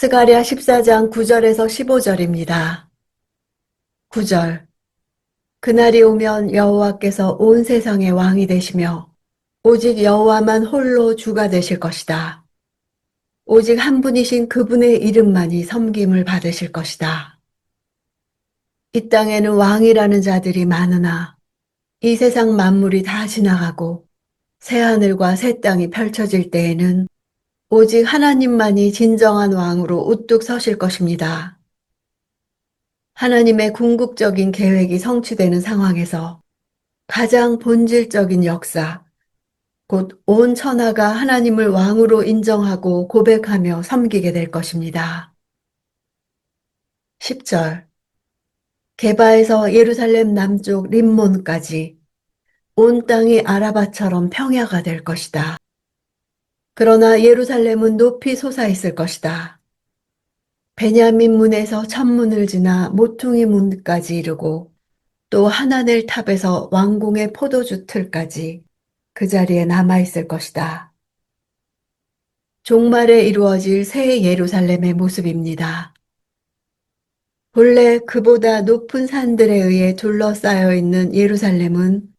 스가랴 14장 9절에서 15절입니다. 9절 그날이 오면 여호와께서 온 세상의 왕이 되시며 오직 여호와만 홀로 주가 되실 것이다. 오직 한 분이신 그분의 이름만이 섬김을 받으실 것이다. 이 땅에는 왕이라는 자들이 많으나 이 세상 만물이 다 지나가고 새 하늘과 새 땅이 펼쳐질 때에는 오직 하나님만이 진정한 왕으로 우뚝 서실 것입니다. 하나님의 궁극적인 계획이 성취되는 상황에서 가장 본질적인 역사, 곧 온 천하가 하나님을 왕으로 인정하고 고백하며 섬기게 될 것입니다. 10절 개바에서 예루살렘 남쪽 림몬까지 온 땅이 아라바처럼 평야가 될 것이다. 그러나 예루살렘은 높이 솟아 있을 것이다. 베냐민 문에서 천문을 지나 모퉁이 문까지 이르고 또 하나넬 탑에서 왕궁의 포도주 틀까지 그 자리에 남아 있을 것이다. 종말에 이루어질 새 예루살렘의 모습입니다. 본래 그보다 높은 산들에 의해 둘러싸여 있는 예루살렘은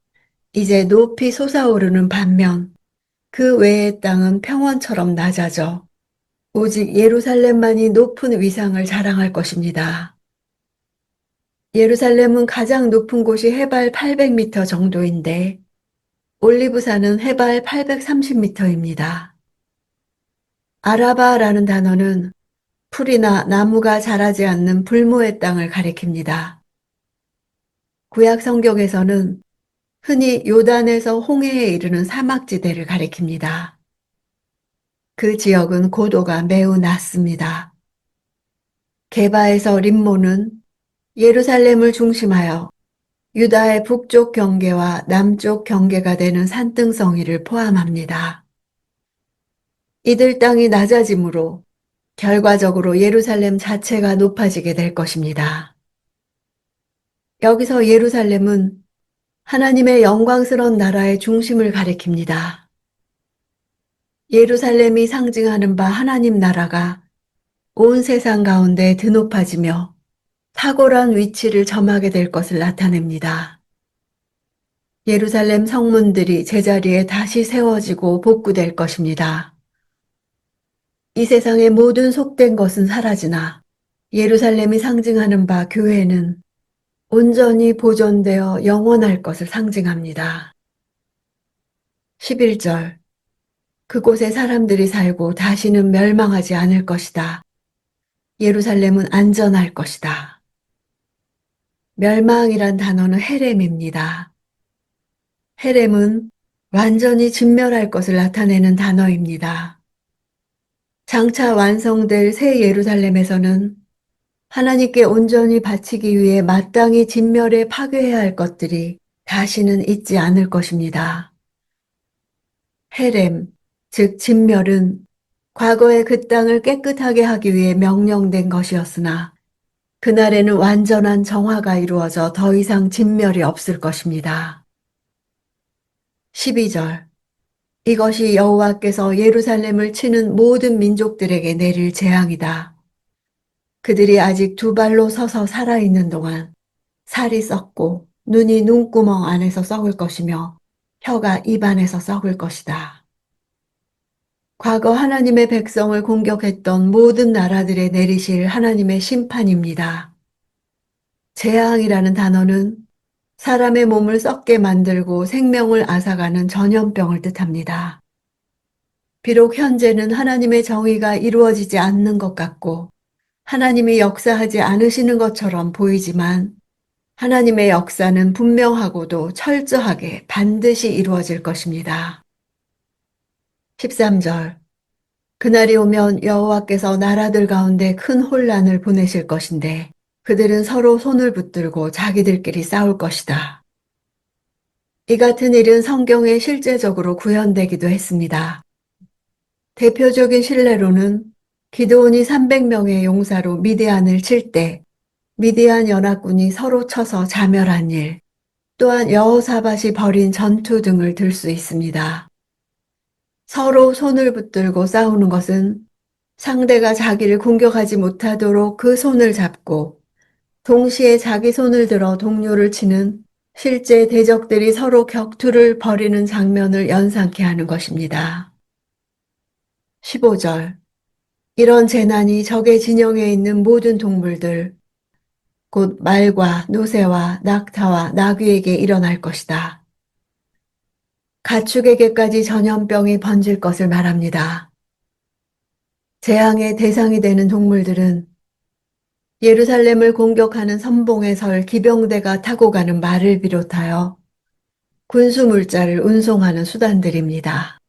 이제 높이 솟아오르는 반면 그 외의 땅은 평원처럼 낮아져 오직 예루살렘만이 높은 위상을 자랑할 것입니다. 예루살렘은 가장 높은 곳이 해발 800m 정도인데 올리브산은 해발 830m입니다. 아라바라는 단어는 풀이나 나무가 자라지 않는 불모의 땅을 가리킵니다. 구약 성경에서는 흔히 요단에서 홍해에 이르는 사막지대를 가리킵니다. 그 지역은 고도가 매우 낮습니다. 게바에서 림모는 예루살렘을 중심하여 유다의 북쪽 경계와 남쪽 경계가 되는 산등성이를 포함합니다. 이들 땅이 낮아지므로 결과적으로 예루살렘 자체가 높아지게 될 것입니다. 여기서 예루살렘은 하나님의 영광스러운 나라의 중심을 가리킵니다. 예루살렘이 상징하는 바 하나님 나라가 온 세상 가운데 드높아지며 탁월한 위치를 점하게 될 것을 나타냅니다. 예루살렘 성문들이 제자리에 다시 세워지고 복구될 것입니다. 이 세상의 모든 속된 것은 사라지나 예루살렘이 상징하는 바 교회는 온전히 보존되어 영원할 것을 상징합니다. 11절 그곳에 사람들이 살고 다시는 멸망하지 않을 것이다. 예루살렘은 안전할 것이다. 멸망이란 단어는 헤렘입니다. 헤렘은 완전히 진멸할 것을 나타내는 단어입니다. 장차 완성될 새 예루살렘에서는 하나님께 온전히 바치기 위해 마땅히 진멸에 파괴해야 할 것들이 다시는 있지 않을 것입니다. 헤렘, 즉 진멸은 과거에 그 땅을 깨끗하게 하기 위해 명령된 것이었으나 그날에는 완전한 정화가 이루어져 더 이상 진멸이 없을 것입니다. 12절 이것이 여호와께서 예루살렘을 치는 모든 민족들에게 내릴 재앙이다. 그들이 아직 두 발로 서서 살아있는 동안 살이 썩고 눈이 눈구멍 안에서 썩을 것이며 혀가 입 안에서 썩을 것이다. 과거 하나님의 백성을 공격했던 모든 나라들에 내리실 하나님의 심판입니다. 재앙이라는 단어는 사람의 몸을 썩게 만들고 생명을 앗아가는 전염병을 뜻합니다. 비록 현재는 하나님의 정의가 이루어지지 않는 것 같고 하나님이 역사하지 않으시는 것처럼 보이지만 하나님의 역사는 분명하고도 철저하게 반드시 이루어질 것입니다. 13절 그날이 오면 여호와께서 나라들 가운데 큰 혼란을 보내실 것인데 그들은 서로 손을 붙들고 자기들끼리 싸울 것이다. 이 같은 일은 성경에 실제적으로 구현되기도 했습니다. 대표적인 신뢰로는 기드온이 300명의 용사로 미디안을 칠 때 미디안 연합군이 서로 쳐서 자멸한 일, 또한 여호사밭이 벌인 전투 등을 들 수 있습니다. 서로 손을 붙들고 싸우는 것은 상대가 자기를 공격하지 못하도록 그 손을 잡고 동시에 자기 손을 들어 동료를 치는 실제 대적들이 서로 격투를 벌이는 장면을 연상케 하는 것입니다. 15절 이런 재난이 적의 진영에 있는 모든 동물들, 곧 말과 노새와 낙타와 나귀에게 일어날 것이다. 가축에게까지 전염병이 번질 것을 말합니다. 재앙의 대상이 되는 동물들은 예루살렘을 공격하는 선봉에 설 기병대가 타고 가는 말을 비롯하여 군수 물자를 운송하는 수단들입니다.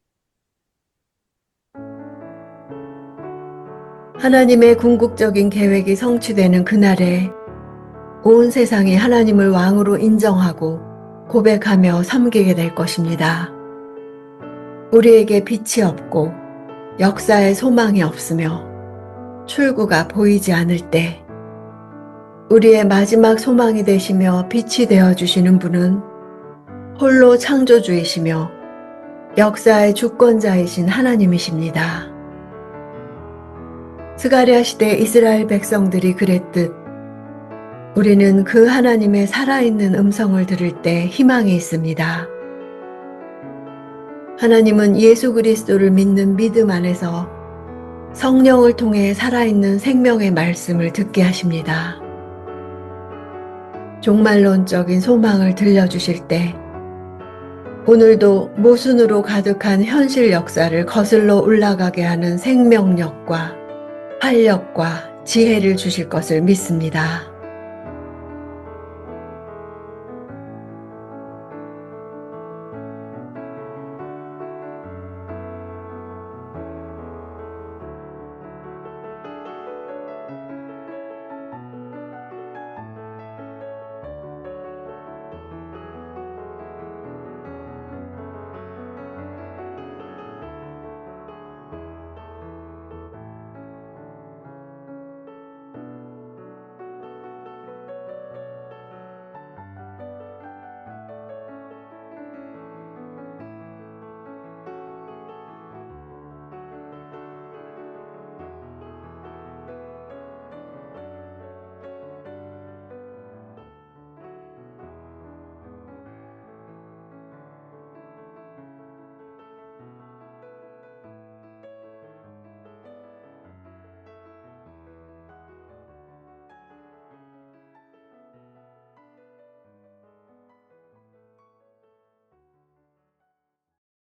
하나님의 궁극적인 계획이 성취되는 그날에 온 세상이 하나님을 왕으로 인정하고 고백하며 섬기게 될 것입니다. 우리에게 빛이 없고 역사에 소망이 없으며 출구가 보이지 않을 때 우리의 마지막 소망이 되시며 빛이 되어 주시는 분은 홀로 창조주이시며 역사의 주권자이신 하나님이십니다. 스가랴 시대 이스라엘 백성들이 그랬듯 우리는 그 하나님의 살아있는 음성을 들을 때 희망이 있습니다. 하나님은 예수 그리스도를 믿는 믿음 안에서 성령을 통해 살아있는 생명의 말씀을 듣게 하십니다. 종말론적인 소망을 들려주실 때 오늘도 모순으로 가득한 현실 역사를 거슬러 올라가게 하는 생명력과 활력과 지혜를 주실 것을 믿습니다.